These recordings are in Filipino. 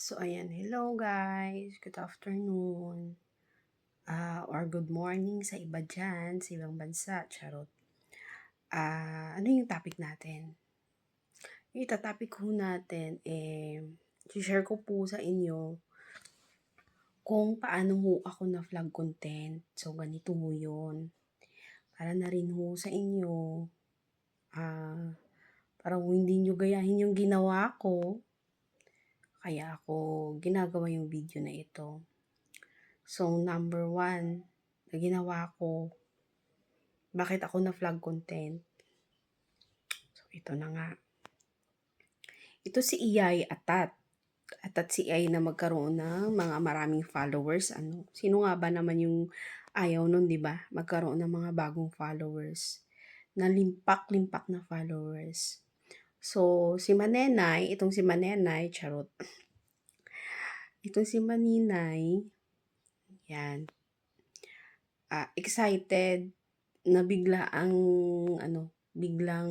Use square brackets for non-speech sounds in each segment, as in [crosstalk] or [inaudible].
So ayan, hello guys, good afternoon, ah, or good morning sa iba diyan, sa ibang bansa, charot. Ah, ano yung topic natin? Yung ita-topic ho natin, eh, share ko po sa inyo kung paano ho ako na vlog content. So, ganito ho yun. Para na rin ho sa inyo, ah, parang hindi nyo gayahin yung ginawa ko, kaya ako ginagawa yung video na ito. So, number one na ginawa ko, bakit ako na vlog content? So, ito na nga. Ito si Iyay Atat. Atat si Iyay na magkaroon ng mga maraming followers. Ano? Sino nga ba naman yung ayaw nun, di ba? Magkaroon ng mga bagong followers. Na limpak-limpak na followers. So, si Manenay, itong si Manenay, charot. [clears throat] Itong si Maninay, yan. Ah, excited na bigla ang ano, biglang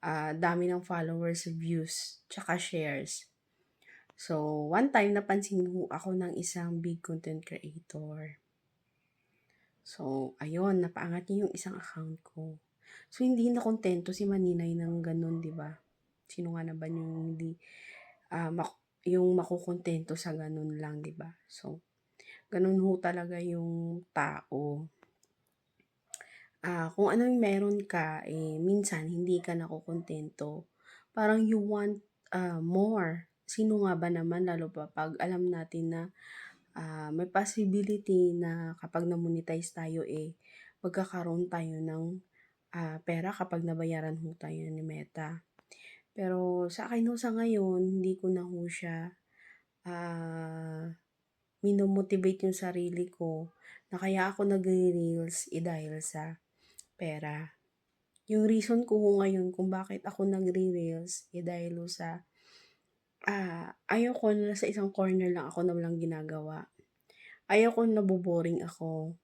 ah, dami ng followers, views, tsaka shares. So, one time napansin ho ako ng isang big content creator. So, ayun, napaangat niya yung isang account ko. So, hindi na kontento si Maninay ng ganun, di ba? Sino nga na ba yung hindi, ah, mak- yung makukontento sa ganun lang, di ba? So, ganun ho talaga yung tao. Ah, kung anong meron ka, eh, minsan hindi ka nakukontento. Parang you want ah, more. Sino nga ba naman, lalo pa pag alam natin na ah, may possibility na kapag na-monetize tayo, eh, magkakaroon tayo ng ah, pera kapag nabayaran ho tayo ni Meta. Pero sa akin ho sa ngayon, hindi ko na ho siya ah, minomotivate yung sarili ko na kaya ako nagre-reels eh dahil sa pera. Yung reason ko ho ngayon kung bakit ako nagre-reels eh dahil sa ah, ayaw ko na sa isang corner lang ako na walang ginagawa. Ayaw ko na naboboring ako.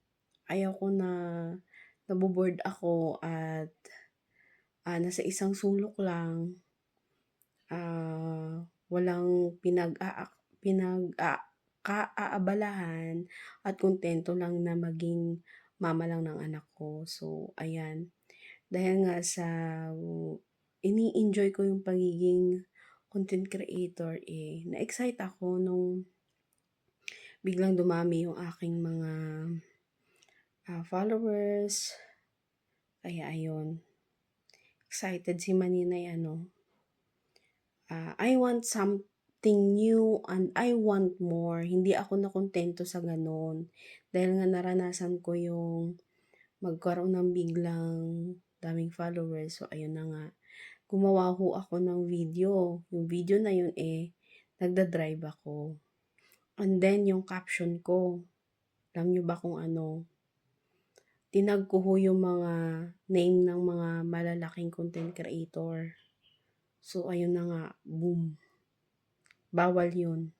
Ayaw ko na naboboard ako at ah, nasa isang sulok lang. Ah, walang pinag pinag kaabalahan at kontento lang na maging mama lang ng anak ko. So, ayan. Dahil nga sa ini-enjoy ko yung pagiging content creator, eh, na-excite ako nung biglang dumami yung aking mga ah, followers. Kaya ayun. Excited si Maninay ano. Ah, I want something new and I want more. Hindi ako nakontento sa ganun. Dahil nga naranasan ko yung magkaroon ng biglang daming followers. So, ayun na nga. Gumawa ho ako ng video. Yung video na yun eh, nagda-drive ako. And then, yung caption ko, alam nyo ba kung ano? Tinag ko ho yung mga name ng mga malalaking content creator. So, ayun na nga, boom. Bawal yun.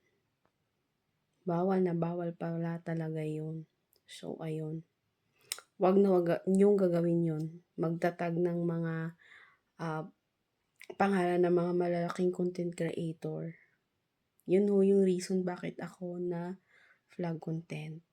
Bawal na bawal pala talaga yun. So, ayun. Wag na wag niyong gagawin yun. Magtatag ng mga ah, pangalan ng mga malalaking content creator. Yun ho yung reason bakit ako na vlog content.